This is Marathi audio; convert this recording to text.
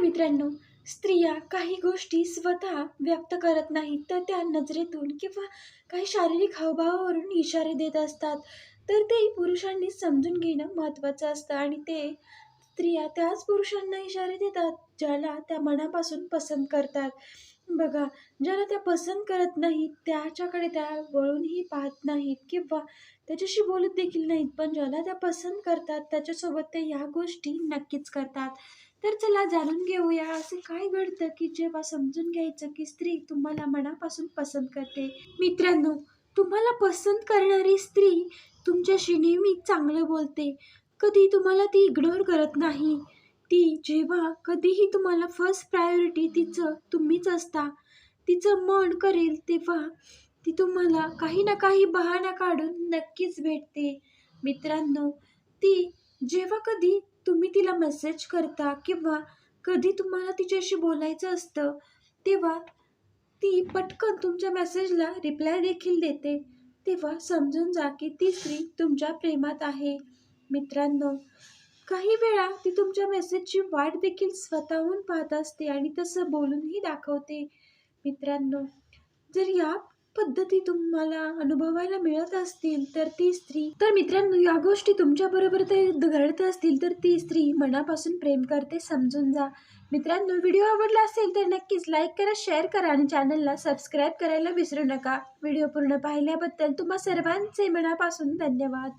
तर मित्रांनो स्त्रिया काही गोष्टी स्वतः व्यक्त करत नाहीत तर त्या नजरेतून किंवा काही शारीरिक हावभावावरून इशारे देत असतात. तर ते पुरुषांनी समजून घेणं महत्त्वाचं असतं आणि ते स्त्रिया त्याच पुरुषांना इशारे देतात ज्याला त्या मनापासून पसंत करतात. बघा ज्याला त्या पसंत करत नाहीत त्याच्याकडे त्या वळूनही पाहत नाहीत किंवा त्याच्याशी बोलत देखील नाहीत पण ज्याला त्या पसंत करतात त्याच्यासोबत ते ह्या गोष्टी नक्कीच करतात. तर चला जाणून घेऊया असं काय घडतं की जेव्हा समजून घ्यायचं की स्त्री तुम्हाला मनापासून पसंत करते. मित्रांनो तुम्हाला पसंत करणारी स्त्री तुमच्याशी नेहमी चांगलं बोलते. कधी तुम्हाला ती इग्नोर करत नाही. ती जेव्हा कधीही तुम्हाला फर्स्ट प्रायोरिटी तिचं तुम्हीच असता. तिचं मन करेल तेव्हा ती तुम्हाला काही ना काही बहाणा काढून नक्कीच भेटते. मित्रांनो ती जेव्हा कधी तुम्ही तिला मेसेज करता किंवा कधी तुम्हाला तिच्याशी बोलायचं असतं तेव्हा ती पटकन तुमच्या मेसेजला रिप्लाय देखील देते. तेव्हा समजून जा की ती स्त्री तुमच्या प्रेमात आहे. मित्रांनो काही वेळा ती तुमच्या मेसेजची वाट देखील स्वतःहून पाहत असते आणि तसं बोलूनही दाखवते. मित्रांनो जर या पद्धती तुम्हाला अनुभवायला मिळत असतील तर ती स्त्री तर मित्रांनो या गोष्टी तुमच्याबरोबर ते घडत असतील तर ती स्त्री मनापासून प्रेम करते समजून जा. मित्रांनो व्हिडिओ आवडला असेल तर नक्कीच लाईक करा शेअर करा आणि चॅनलला सबस्क्राईब करायला विसरू नका. व्हिडिओ पूर्ण पाहिल्याबद्दल तुम्हा सर्वांचे मनापासून धन्यवाद.